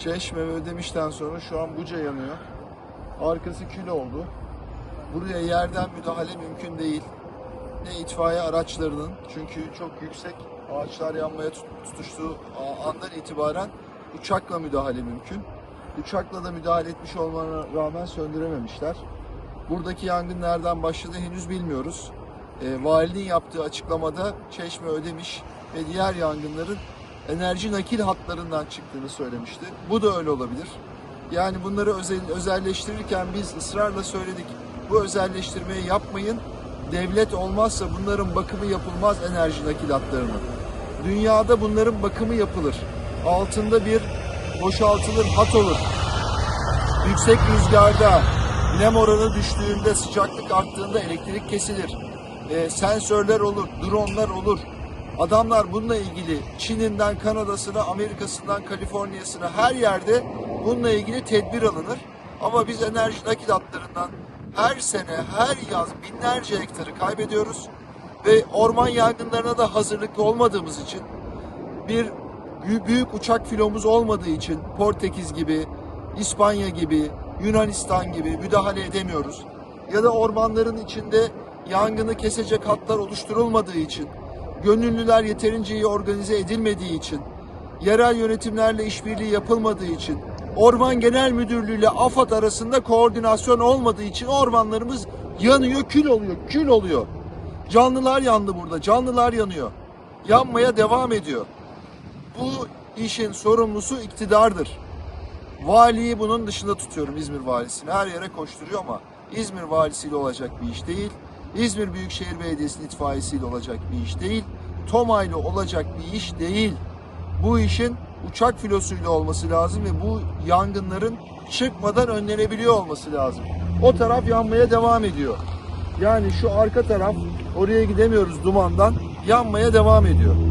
Çeşme ve Ödemiş'ten sonra şu an Buca yanıyor. Arkası kül oldu. Buraya yerden müdahale mümkün değil. Ne itfaiye araçlarının çünkü çok yüksek ağaçlar yanmaya tut- tutuştuğu andan itibaren uçakla müdahale mümkün. Uçakla da müdahale etmiş olmana rağmen söndürememişler. Buradaki yangın nereden başladı henüz bilmiyoruz. E, valinin yaptığı açıklamada Çeşme Ödemiş ve diğer yangınların enerji nakil hatlarından çıktığını söylemişti. Bu da öyle olabilir. Yani bunları özel, özelleştirirken biz ısrarla söyledik. Bu özelleştirmeyi yapmayın. Devlet olmazsa bunların bakımı yapılmaz enerji nakil hatlarının. Dünyada bunların bakımı yapılır. Altında bir boşaltılır hat olur. Yüksek rüzgarda nem oranı düştüğünde, sıcaklık arttığında elektrik kesilir. Ee, sensörler olur, dronlar olur. Adamlar bununla ilgili Çin'inden Kanada'sına, Amerika'sından Kaliforniya'sına her yerde bununla ilgili tedbir alınır. Ama biz enerji nakil hatlarından her sene, her yaz binlerce hektarı kaybediyoruz. Ve orman yangınlarına da hazırlıklı olmadığımız için bir bü- büyük uçak filomuz olmadığı için Portekiz gibi, İspanya gibi, Yunanistan gibi müdahale edemiyoruz. Ya da ormanların içinde yangını kesecek hatlar oluşturulmadığı için, gönüllüler yeterince iyi organize edilmediği için, yerel yönetimlerle işbirliği yapılmadığı için, Orman Genel Müdürlüğü ile AFAD arasında koordinasyon olmadığı için ormanlarımız yanıyor, kül oluyor, kül oluyor. Canlılar yandı burada, canlılar yanıyor. Yanmaya devam ediyor. Bu işin sorumlusu iktidardır. Valiyi bunun dışında tutuyorum İzmir valisini. Her yere koşturuyor ama İzmir valisiyle olacak bir iş değil. İzmir Büyükşehir Belediyesi'nin itfaiyesiyle olacak bir iş değil. TOMA'yla olacak bir iş değil. Bu işin uçak filosuyla olması lazım ve bu yangınların çıkmadan önlenebiliyor olması lazım. O taraf yanmaya devam ediyor. Yani şu arka taraf oraya gidemiyoruz dumandan yanmaya devam ediyor.